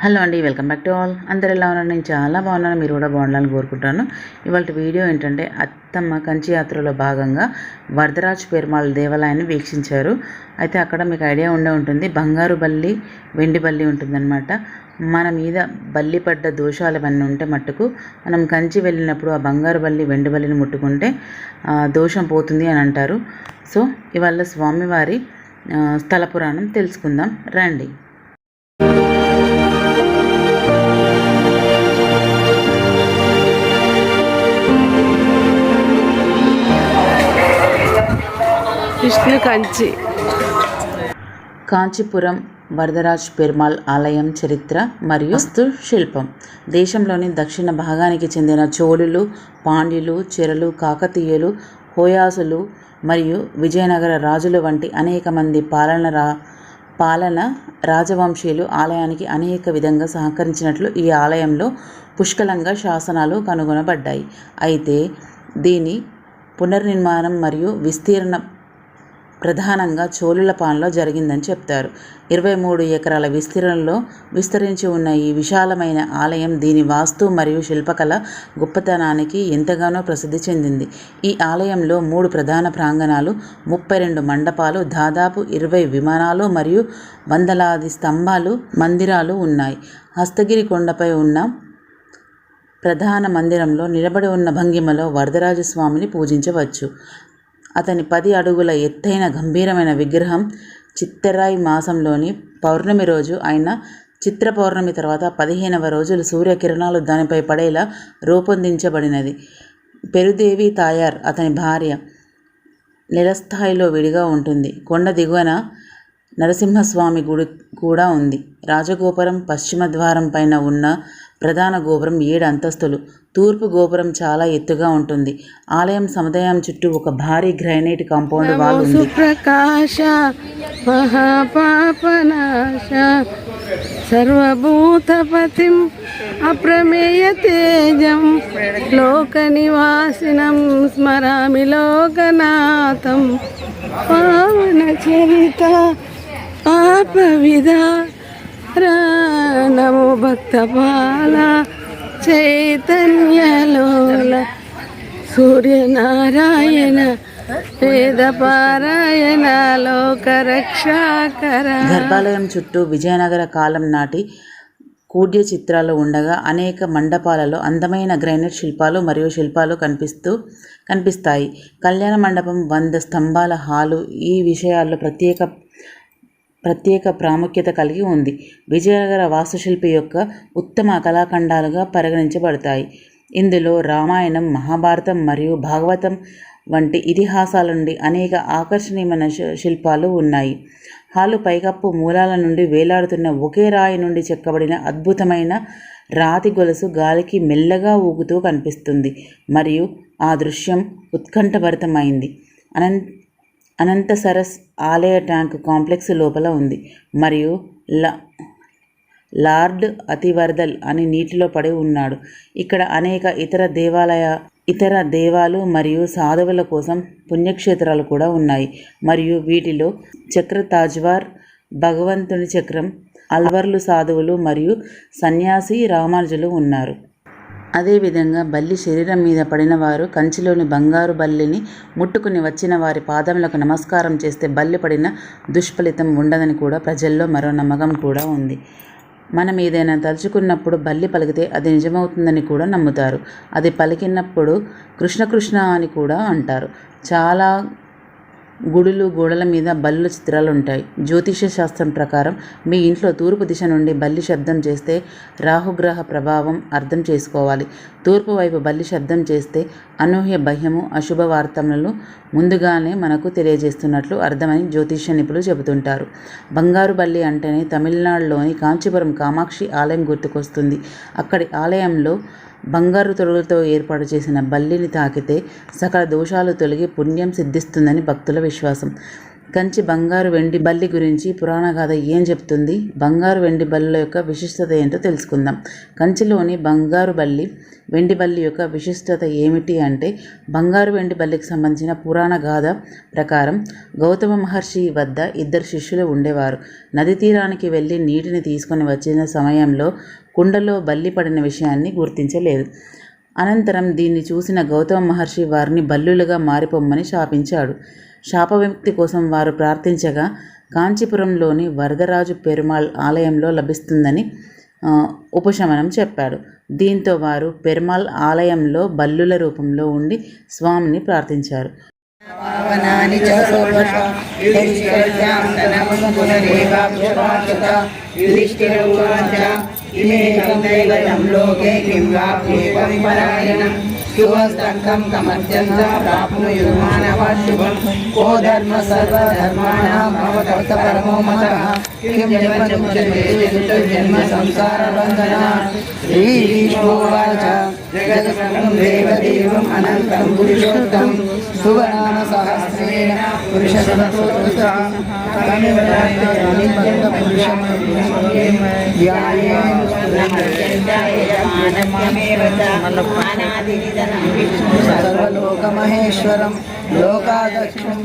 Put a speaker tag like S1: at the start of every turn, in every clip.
S1: Hello అండి welcome back to all. అందరు ఎలా ఉన్నారు? నేను చాలా బాగున్నాను. మీరు కూడా బాగుండాలని కోరుకుంటాను ఇవాళ వీడియో ఏంటంటే అత్తమ్మ కంచి యాత్రలో భాగంగా వరదరాజ్ పెరుమాళ్ దేవాలయాన్ని వీక్షించారు. అయితే అక్కడ మీకు ఐడియా ఉండే ఉంటుంది. బంగారు బల్లి వెండి బల్లి ఉంటుందన్నమాట. మన మీద బల్లి పడ్డ దోషాలు అవన్నీ ఉంటే మట్టుకు మనం కంచి వెళ్ళినప్పుడు ఆ బంగారు బల్లి వెండి బల్లిని ముట్టుకుంటే దోషం పోతుంది అని అంటారు. సో ఇవాళ స్వామివారి స్థల పురాణం తెలుసుకుందాం. రండి.
S2: విష్ణు కంచి.
S1: కాంచీపురం వరదరాజ్ పెరుమాళ్ ఆలయం చరిత్ర మరియు వస్తు శిల్పం. దేశంలోని దక్షిణ భాగానికి చెందిన చోళులు పాండ్యులు చెరలు కాకతీయులు హోయాసులు మరియు విజయనగర రాజులు వంటి అనేక మంది పాలన రా పాలన రాజవంశీయులు ఆలయానికి అనేక విధంగా సహకరించినట్లు ఈ ఆలయంలో పుష్కలంగా శాసనాలు కనుగొనబడ్డాయి. అయితే దీని పునర్నిర్మాణం మరియు విస్తీర్ణ ప్రధానంగా చోళుల పాలనలో జరిగిందని చెప్తారు. ఇరవై మూడు ఎకరాల విస్తీర్ణంలో విస్తరించి ఉన్న ఈ విశాలమైన ఆలయం దీని వాస్తు మరియు శిల్పకళ గొప్పతనానికి ఎంతగానో ప్రసిద్ధి చెందింది. ఈ ఆలయంలో మూడు ప్రధాన ప్రాంగణాలు ముప్పై రెండు మండపాలు దాదాపు ఇరవై విమానాలు మరియు వందలాది స్తంభాలు మందిరాలు ఉన్నాయి. హస్తగిరి కొండపై ఉన్న ప్రధాన మందిరంలో నిలబడి ఉన్న భంగిమలో వరదరాజ స్వామిని పూజించవచ్చు. అతని పది అడుగుల ఎత్తైన గంభీరమైన విగ్రహం చిత్తరాయి మాసంలోని పౌర్ణమి రోజు అయిన చిత్ర పౌర్ణమి తర్వాత పదిహేనవ రోజులు సూర్యకిరణాలు దానిపై పడేలా రూపొందించబడినది. పెరుదేవి తాయార్ అతని భార్య నెలస్థాయిలో విడిగా ఉంటుంది. కొండ దిగువన నరసింహస్వామి గుడి కూడా ఉంది. రాజగోపురం పశ్చిమ ద్వారం పైన ఉన్న ప్రధాన గోపురం ఏడు అంతస్తులు. తూర్పు గోపురం చాలా ఎత్తుగా ఉంటుంది. ఆలయం సముదాయం చుట్టూ ఒక భారీ గ్రానైట్ కాంపౌండ్ వాల్ ఉంది.
S2: సుప్రకాశ మహాపాపనాశ సర్వభూతపతిం అప్రమేయ తేజం లోక నివాసినం స్మరామి లోకనాథం. పావన చరిత పాపవిధ నమో భక్తపాల చైతన్యలోల సూర్యనారాయణ వేదపారాయణ లోకరక్షాకర.
S1: గర్భాలయం చుట్టూ విజయనగర కాలం నాటి కూడ్య చిత్రాలు ఉండగా అనేక మండపాలలో అందమైన గ్రైనైట్ శిల్పాలు మరియు శిల్పాలు కనిపిస్తూ కనిపిస్తాయి. కళ్యాణ మండపం వంద స్తంభాల హాలు ఈ విషయాల్లో ప్రత్యేక ప్రత్యేక ప్రాముఖ్యత కలిగి ఉంది. విజయనగర వాస్తుశిల్పి యొక్క ఉత్తమ కళాఖండాలుగా పరిగణించబడతాయి. ఇందులో రామాయణం మహాభారతం మరియు భాగవతం వంటి ఇతిహాసాల నుండి అనేక ఆకర్షణీయమైన శిల్పాలు ఉన్నాయి. హాలు పైకప్పు మూలాల నుండి వేలాడుతున్న ఒకే రాయి నుండి చెక్కబడిన అద్భుతమైన రాతి గొలుసు గాలికి మెల్లగా ఊగుతూ కనిపిస్తుంది. మరియు ఆ దృశ్యం ఉత్కంఠభరితమైంది. అనంత అనంత సరస్ ఆలయ ట్యాంక్ కాంప్లెక్స్ లోపల ఉంది. మరియు ల లార్డ్ అతివర్దల్ అని నీటిలో పడి ఉన్నాడు. ఇక్కడ అనేక ఇతర దేవాలయ ఇతర దేవాలు మరియు సాధువుల కోసం పుణ్యక్షేత్రాలు కూడా ఉన్నాయి. మరియు వీటిలో చక్ర తాజ్వార్ భగవంతుని చక్రం అల్వర్లు సాధువులు మరియు సన్యాసి రామానుజులు ఉన్నారు. అదేవిధంగా బల్లి శరీరం మీద పడిన వారు కంచిలోని బంగారు బల్లిని ముట్టుకుని వచ్చిన వారి పాదములకు నమస్కారం చేస్తే బల్లి పడిన దుష్ఫలితం ఉండదని కూడా ప్రజల్లో మరో నమ్మకం కూడా ఉంది. మనం ఏదైనా తలుచుకున్నప్పుడు బల్లి పలికితే అది నిజమవుతుందని కూడా నమ్ముతారు. అది పలికినప్పుడు కృష్ణ కృష్ణ అని కూడా అంటారు. చాలా గుడులు గోడల మీద బల్లుల చిత్రాలు ఉంటాయి జ్యోతిష శాస్త్రం ప్రకారం మీ ఇంట్లో తూర్పు దిశ నుండి బల్లి శబ్దం చేస్తే రాహుగ్రహ ప్రభావం అర్థం చేసుకోవాలి. తూర్పు వైపు బల్లి శబ్దం చేస్తే అనూహ్య భయము అశుభ వార్తలను ముందుగానే మనకు తెలియజేస్తున్నట్లు అర్థమని జ్యోతిష నిపుణులు చెబుతుంటారు. బంగారు బల్లి అంటేనే తమిళనాడులోని కాంచీపురం కామాక్షి ఆలయం గుర్తుకొస్తుంది. అక్కడి ఆలయంలో బంగారు తొడుగులతో ఏర్పాటు చేసిన బల్లిని తాకితే సకల దోషాలు తొలగి పుణ్యం సిద్ధిస్తుందని భక్తుల విశ్వాసం. కంచి బంగారు వెండి బల్లి గురించి పురాణ గాథ ఏం చెప్తుంది? బంగారు వెండి బల్లుల యొక్క విశిష్టత ఏంటో తెలుసుకుందాం. కంచిలోని బంగారు బల్లి వెండి బల్లి యొక్క విశిష్టత ఏమిటి అంటే బంగారు వెండి బల్లికి సంబంధించిన పురాణ గాథ ప్రకారం గౌతమ మహర్షి వద్ద ఇద్దరు శిష్యులు ఉండేవారు. నది తీరానికి వెళ్ళి నీటిని తీసుకొని వచ్చిన సమయంలో కుండలో బల్లి పడిన విషయాన్ని గుర్తించలేదు. అనంతరం దీన్ని చూసిన గౌతమ మహర్షి వారిని బల్లులుగా మారిపోమ్మని శాపించాడు. శాప విముక్తి కోసం వారు ప్రార్థించగా కాంచీపురంలోని వరదరాజు పెరుమాళ్ ఆలయంలో లభిస్తుందని ఉపశమనం చెప్పాడు. దీంతో వారు పెరుమాళ్ ఆలయంలో బల్లుల రూపంలో ఉండి స్వామిని ప్రార్థించారు.
S3: పావనాని शुभस्तङ्कं कमर्जन्तं प्राप्नुयुर्मानः शुभं को धर्म सर्वधर्माणां भवतः परमो मतः किं जन्म जन्म संसारबन्धना श्रीविष्णुवाच జగత్సర్వం దేవదేవం అనంతం పురుషోత్తం సువనామ సహస్రేణ పురుష సర్వలోకమహేశ్వరం లోకాదక్షం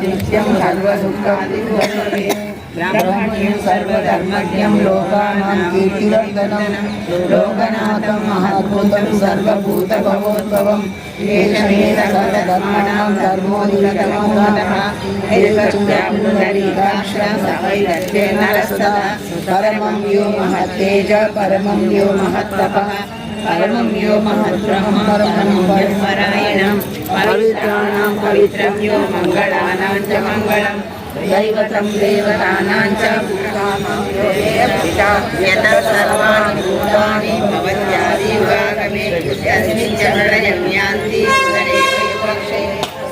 S3: నిత్యం సర్వదుఃఖం సర్వధర్మజ్ఞం లోకానాం కీర్తివర్ధనం లోకనాథం మహాభూతం సర్వభూతభవోద్భవం ఏషమేన సర్వధర్మాణం ధర్మోదితమోదః పరమం యో మహత్తేజ పరమం యో మహత్తపః పరమం యో మహద్బ్రహ్మ పరమం పరమరాయణం పవిత్రాణం పవిత్రం యో మంగళానాం చ మంగళం దైవతం దేవతానాం చ భూతానాం యో దేవపితా యత సర్వాణి భూతాని భవత్యాదివాగమే యస్మిన్ చ ప్రళయం యాంతి తదేవ యుగక్షే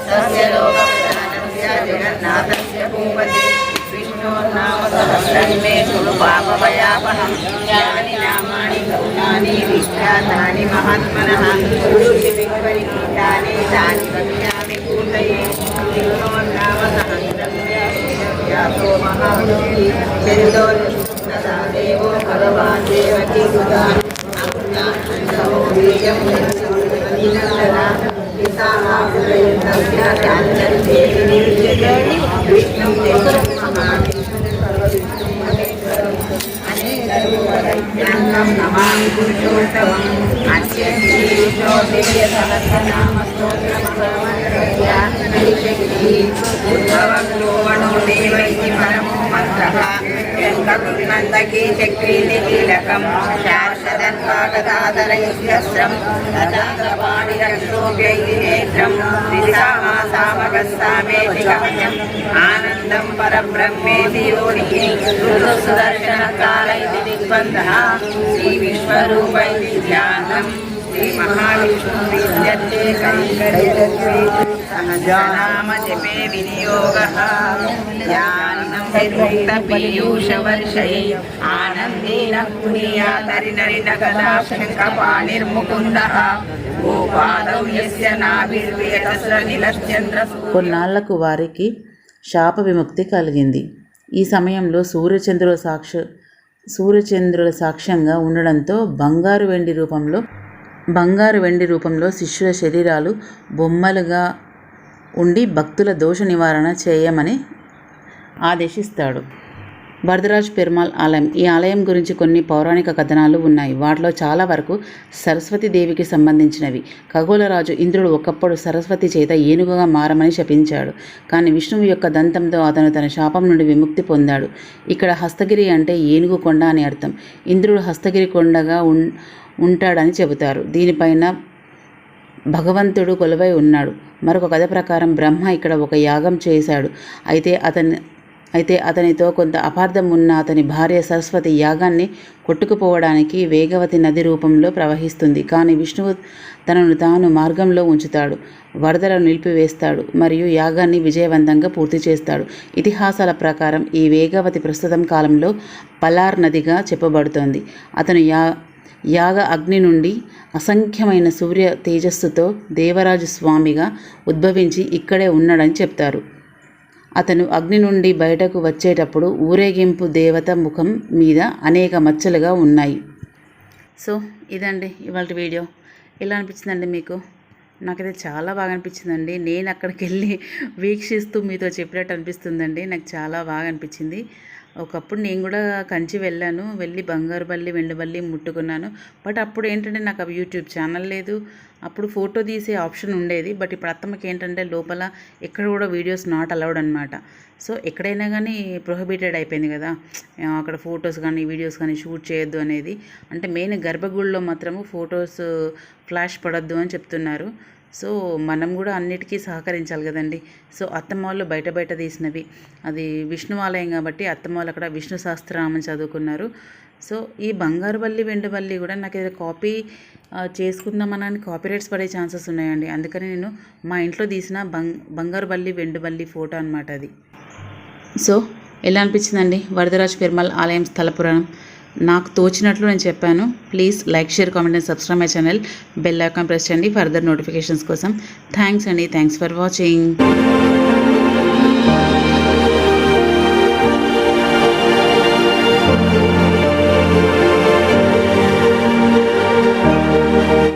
S3: తస్య లోకప్రాణస్య జగన్నాథస్య భూపతే విష్ణోర్నామ సహస్రం మే శృణు పాపభయాపహం యాని నామాని గౌణాని విఖ్యాతాని దేవో భగవాన్ నమామి పురుషోత్తమం అత్యంత శ్రీవిష్ణోదేయ నందకీ చక్రీని కీలకం శాశ్వతన్వాగదాదరయుస్రం తదాపాణిరక్షోభ్యైనేత్రం దిశామాసామగస్సామేతి కవచం ఆనందం పరబ్రహ్మేతి యోనికి సుదర్శన ఇది దిగ్బంధः శ్రీ విశ్వరూపైతి ధ్యానం శ్రీ సహజనామ జపే వినియోగः ధ్యానం విముక్త పీయూషవర్షై ఆనందేన పునీయాతరినరిన గదాశంకపాణిర్ముకుందः గోపాదౌ
S1: కొన్నాళ్ళకు వారికి శాప విముక్తి కలిగింది. ఈ సమయంలో సూర్యచంద్రుల సాక్ష సూర్యచంద్రుల సాక్ష్యంగా ఉండడంతో బంగారు వెండి రూపంలో బంగారు వెండి రూపంలో శిష్యుల శరీరాలు బొమ్మలుగా ఉండి భక్తుల దోష నివారణ చేయమని ఆదేశిస్తాడు. వరదరాజ్ పెరుమాల్ ఆలయం. ఈ ఆలయం గురించి కొన్ని పౌరాణిక కథనాలు ఉన్నాయి. వాటిలో చాలా వరకు సరస్వతి దేవికి సంబంధించినవి. ఖగోళరాజు ఇంద్రుడు ఒకప్పుడు సరస్వతి చేత ఏనుగుగా మారమని శపించాడు. కానీ విష్ణువు యొక్క దంతంతో అతను తన శాపం నుండి విముక్తి పొందాడు. ఇక్కడ హస్తగిరి అంటే ఏనుగు కొండ అని అర్థం. ఇంద్రుడు హస్తగిరి కొండగా ఉన్ ఉంటాడని చెబుతారు. దీనిపైన భగవంతుడు కొలువై ఉన్నాడు. మరొక కథ ప్రకారం బ్రహ్మ ఇక్కడ ఒక యాగం చేశాడు. అయితే అతని అయితే అతనితో కొంత అపార్థం ఉన్న అతని భార్య సరస్వతి యాగాన్ని కొట్టుకుపోవడానికి వేగవతి నది రూపంలో ప్రవహిస్తుంది. కానీ విష్ణువు తనను తాను మార్గంలో ఉంచుతాడు. వరదలను నిలిపివేస్తాడు మరియు యాగాన్ని విజయవంతంగా పూర్తి చేస్తాడు. ఇతిహాసాల ప్రకారం ఈ వేగవతి ప్రస్తుతం కాలంలో పలార్ నదిగా చెప్పబడుతోంది. అతను యా యాగ అగ్ని నుండి అసంఖ్యమైన సూర్య తేజస్సుతో దేవరాజు స్వామిగా ఉద్భవించి ఇక్కడే ఉన్నాడని చెప్తారు. అతను అగ్ని నుండి బయటకు వచ్చేటప్పుడు ఊరేగింపు దేవత ముఖం మీద అనేక మచ్చలుగా ఉన్నాయి. సో ఇదండి ఇవాళ వీడియో. ఎలా అనిపించిందండి మీకు? నాకైతే చాలా బాగా అనిపించిందండి. నేను అక్కడికి వెళ్ళి వీక్షిస్తూ మీతో చెప్పినట్టు అనిపిస్తుందండి. నాకు చాలా బాగా అనిపించింది. ఒకప్పుడు నేను కూడా కంచి వెళ్ళాను వెళ్ళి బంగారు బల్లి వెండి బల్లి ముట్టుకున్నాను. బట్ అప్పుడు ఏంటంటే నాకు అవి యూట్యూబ్ ఛానల్ లేదు. అప్పుడు ఫోటో తీసే ఆప్షన్ ఉండేది. బట్ ఇప్పుడు అత్తమ్మకి ఏంటంటే లోపల ఎక్కడ కూడా వీడియోస్ నాట్ అలౌడ్ అనమాట సో ఎక్కడైనా కానీ ప్రొహిబిటెడ్ అయిపోయింది కదా. అక్కడ ఫొటోస్ కానీ వీడియోస్ కానీ షూట్ చేయొద్దు అనేది. అంటే మెయిన్ గర్భగుడిలో మాత్రము ఫొటోస్ ఫ్లాష్ పడద్దు అని చెప్తున్నారు. సో మనం కూడా అన్నిటికీ సహకరించాలి కదండి. సో అత్తమ్మ వాళ్ళు బయట బయట తీసినవి. అది విష్ణు ఆలయం కాబట్టి అత్తమ్మ వాళ్ళు అక్కడ విష్ణు సహస్రనామం చదువుకున్నారు. సో ఈ బంగారు బల్లి వెండి బల్లి కూడా నాకు ఏదో కాపీ ఆ, చేసుకుందామని కాపీ రైట్స్ పడే ఛాన్సెస్ ఉన్నాయండి. అందుకని నేను మా ఇంట్లో తీసిన బంగ్ బంగారు బల్లి వెండి బల్లి ఫోటో అనమాట అది. సో ఎలా అనిపించిందండి? వరదరాజ్ పెరుమల్ ఆలయం స్థల పురాణం. నాకు తోచినట్లు నేను చెప్పాను. Please like share comment and subscribe my channel bell icon press చేయండి ఫర్దర్ నోటిఫికేషన్స్ కోసం. థ్యాంక్స్ అండి. Thanks for watching